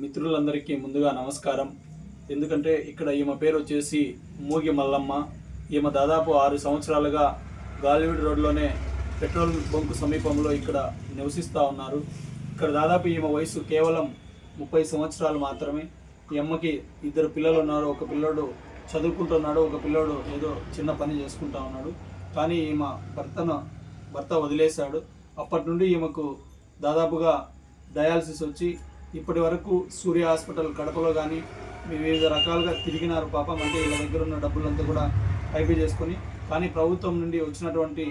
మిత్రులందరికీ ముందుగా నమస్కారం. ఎందుకంటే ఇక్కడ ఈమె పేరు వచ్చేసి మూగి మల్లమ్మ. ఈమె దాదాపు ఆరు సంవత్సరాలుగా గాలివీడ్ రోడ్లోనే పెట్రోల్ బంకు సమీపంలో ఇక్కడ నివసిస్తూ ఉన్నారు. ఇక్కడ దాదాపు ఈమె వయసు కేవలం ముప్పై సంవత్సరాలు మాత్రమే. ఈ అమ్మకి ఇద్దరు పిల్లలు ఉన్నారు. ఒక పిల్లోడు చదువుకుంటున్నాడు ఒక పిల్లోడు ఏదో చిన్న పని చేసుకుంటా ఉన్నాడు. కానీ ఈమె భర్తను భర్త వదిలేశాడు. అప్పటి నుండి ఈమెకు దాదాపుగా డయాలసిస్ వచ్చి ఇప్పటి వరకు సూర్య హాస్పిటల్ కడపలో కానీ వివిధ రకాలుగా తిరిగినారు పాపం. అంటే వీళ్ళ దగ్గర ఉన్న డబ్బులంతా కూడా అయిపోయి చేసుకొని కానీ ప్రభుత్వం నుండి వచ్చినటువంటి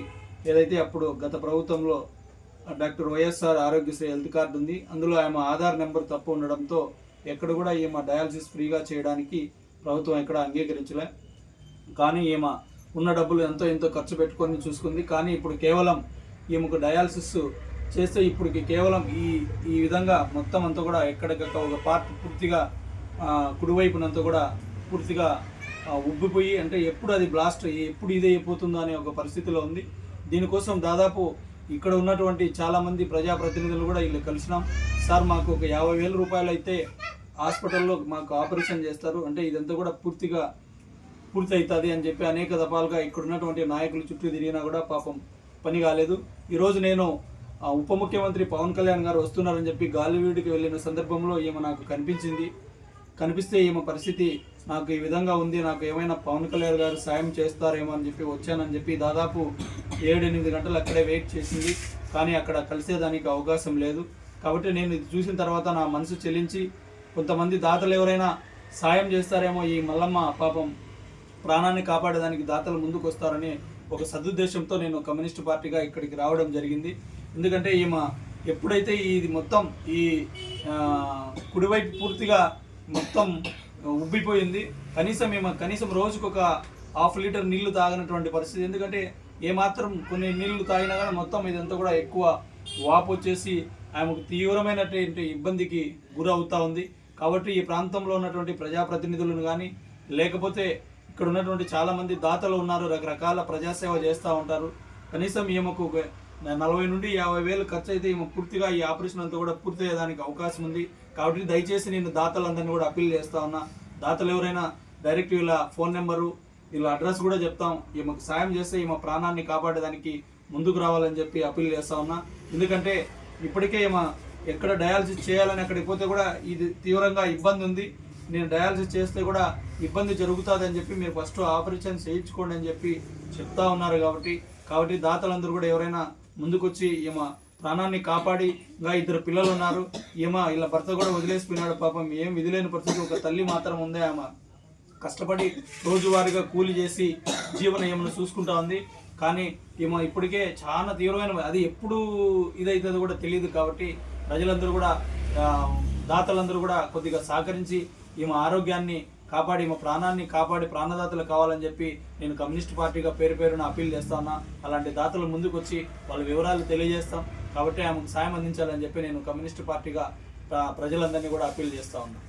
ఏదైతే అప్పుడు గత ప్రభుత్వంలో doctor YSR Aarogyasri health card ఉంది అందులో ఆమె ఆధార్ నెంబర్ తప్పు ఉండడంతో ఎక్కడ కూడా ఈమె డయాలసిస్ ఫ్రీగా చేయడానికి ప్రభుత్వం ఎక్కడ అంగీకరించలే. కానీ ఈమె ఉన్న డబ్బులు ఎంతో ఎంతో ఖర్చు పెట్టుకొని చూసుకుంది. కానీ ఇప్పుడు కేవలం ఈమెకు డయాలసిస్ చేస్తే ఇప్పటికి కేవలం ఈ ఈ విధంగా మొత్తం అంతా కూడా ఎక్కడికక్క ఒక పార్ట్ పూర్తిగా కుడివైపునంతా కూడా పూర్తిగా ఉబ్బిపోయి అంటే ఎప్పుడు అది బ్లాస్ట్ అయ్యి ఎప్పుడు ఇదే అయిపోతుందో అనే ఒక పరిస్థితిలో ఉంది. దీనికోసం దాదాపు ఇక్కడ ఉన్నటువంటి చాలామంది ప్రజాప్రతినిధులు కూడా వీళ్ళు కలిసినాం. సార్ మాకు ఒక యాభై వేల రూపాయలు అయితే హాస్పిటల్లో మాకు ఆపరేషన్ చేస్తారు. అంటే ఇదంతా కూడా పూర్తిగా పూర్తి అవుతుంది అని చెప్పి అనేక దఫాలుగా ఇక్కడ ఉన్నటువంటి నాయకులు చుట్టూ తిరిగినా కూడా పాపం పని కాలేదు. ఈరోజు నేను ఉప ముఖ్యమంత్రి పవన్ కళ్యాణ్ గారు వస్తున్నారని చెప్పి గాలివీడికి వెళ్ళిన సందర్భంలో ఈమె నాకు కనిపించింది. కనిపిస్తే ఈమె పరిస్థితి నాకు ఈ విధంగా ఉంది నాకు ఏమైనా పవన్ కళ్యాణ్ గారు సాయం చేస్తారేమో అని చెప్పి వచ్చానని చెప్పి దాదాపు ఏడెనిమిది గంటలు అక్కడే వెయిట్ చేసింది. కానీ అక్కడ కలిసేదానికి అవకాశం లేదు. కాబట్టి నేను ఇది చూసిన తర్వాత నా మనసు చెల్లించి కొంతమంది దాతలు ఎవరైనా సాయం చేస్తారేమో ఈ మల్లమ్మ పాపం ప్రాణాన్ని కాపాడేదానికి దాతలు ముందుకు వస్తారని ఒక సదుద్దేశంతో నేను కమ్యూనిస్ట్ పార్టీగా ఇక్కడికి రావడం జరిగింది. ఎందుకంటే ఈమె ఎప్పుడైతే ఇది మొత్తం ఈ కుడివైపు పూర్తిగా మొత్తం ఉబ్బిపోయింది కనీసం ఈమె కనీసం రోజుకు ఒక హాఫ్ లీటర్ నీళ్ళు తాగినటువంటి పరిస్థితి. ఎందుకంటే ఏమాత్రం కొన్ని నీళ్ళు తాగినా కానీ మొత్తం ఇదంతా కూడా ఎక్కువ వాపు వచ్చేసి ఆమెకు తీవ్రమైనటువంటి ఇబ్బందికి గురవుతూ ఉంది. కాబట్టి ఈ ప్రాంతంలో ఉన్నటువంటి ప్రజాప్రతినిధులను కానీ లేకపోతే ఇక్కడ ఉన్నటువంటి చాలామంది దాతలు ఉన్నారు రకరకాల ప్రజాసేవ చేస్తూ ఉంటారు. కనీసం ఈమెకు నలభై నుండి యాభై వేలు ఖర్చు అయితే ఈమె పూర్తిగా ఈ ఆపరేషన్ అంతా కూడా పూర్తి అయ్యేదానికి అవకాశం ఉంది. కాబట్టి దయచేసి నేను దాతలందరినీ కూడా అప్పీల్ చేస్తా ఉన్నా. దాతలు ఎవరైనా డైరెక్ట్ వీళ్ళ ఫోన్ నెంబరు వీళ్ళ అడ్రస్ కూడా చెప్తాం. ఈమెకు సాయం చేస్తే ఈమె ప్రాణాన్ని కాపాడేదానికి ముందుకు రావాలని చెప్పి అప్పీల్ చేస్తా ఉన్నా. ఎందుకంటే ఇప్పటికే ఈమె ఎక్కడ డయాలసిస్ చేయాలని అక్కడికి పోతే కూడా ఇది తీవ్రంగా ఇబ్బంది ఉంది. నేను డయాలసిస్ చేస్తే కూడా ఇబ్బంది జరుగుతుంది అని చెప్పి మీరు ఫస్ట్ ఆపరేషన్ చేయించుకోండి అని చెప్పి చెప్తా ఉన్నారు కాబట్టి కాబట్టి దాతలందరూ కూడా ఎవరైనా ముందుకొచ్చి ఈమె ప్రాణాన్ని కాపాడి ఇంకా ఇద్దరు పిల్లలు ఉన్నారు ఈమె ఇలా భర్త కూడా వదిలేసిపోయినాడు పాపం. ఏం విధిలేని పరిస్థితి. ఒక తల్లి మాత్రం ఉందే ఆమె. కష్టపడి రోజువారీగా కూలి చేసి జీవన ఏమైనా చూసుకుంటా ఉంది. కానీ ఈమె ఇప్పటికే చాలా తీవ్రమైన అది ఎప్పుడు ఇదవుతుందో కూడా తెలియదు కాబట్టి ప్రజలందరూ కూడా దాతలందరూ కూడా కొద్దిగా సహకరించి ఈమె ఆరోగ్యాన్ని కాపాడి మా ప్రాణాన్ని కాపాడి ప్రాణదాతలు కావాలని చెప్పి నేను కమ్యూనిస్ట్ పార్టీగా పేరు పేరున అప్పీల్ చేస్తాను. అలాంటి దాతలు ముందుకు వచ్చి వాళ్ళ వివరాలు తెలియజేస్తాం. కాబట్టి ఆమెకు సాయం అందించాలని చెప్పి నేను కమ్యూనిస్ట్ పార్టీగా ప్రజలందరినీ కూడా అప్పీల్ చేస్తా ఉన్నా.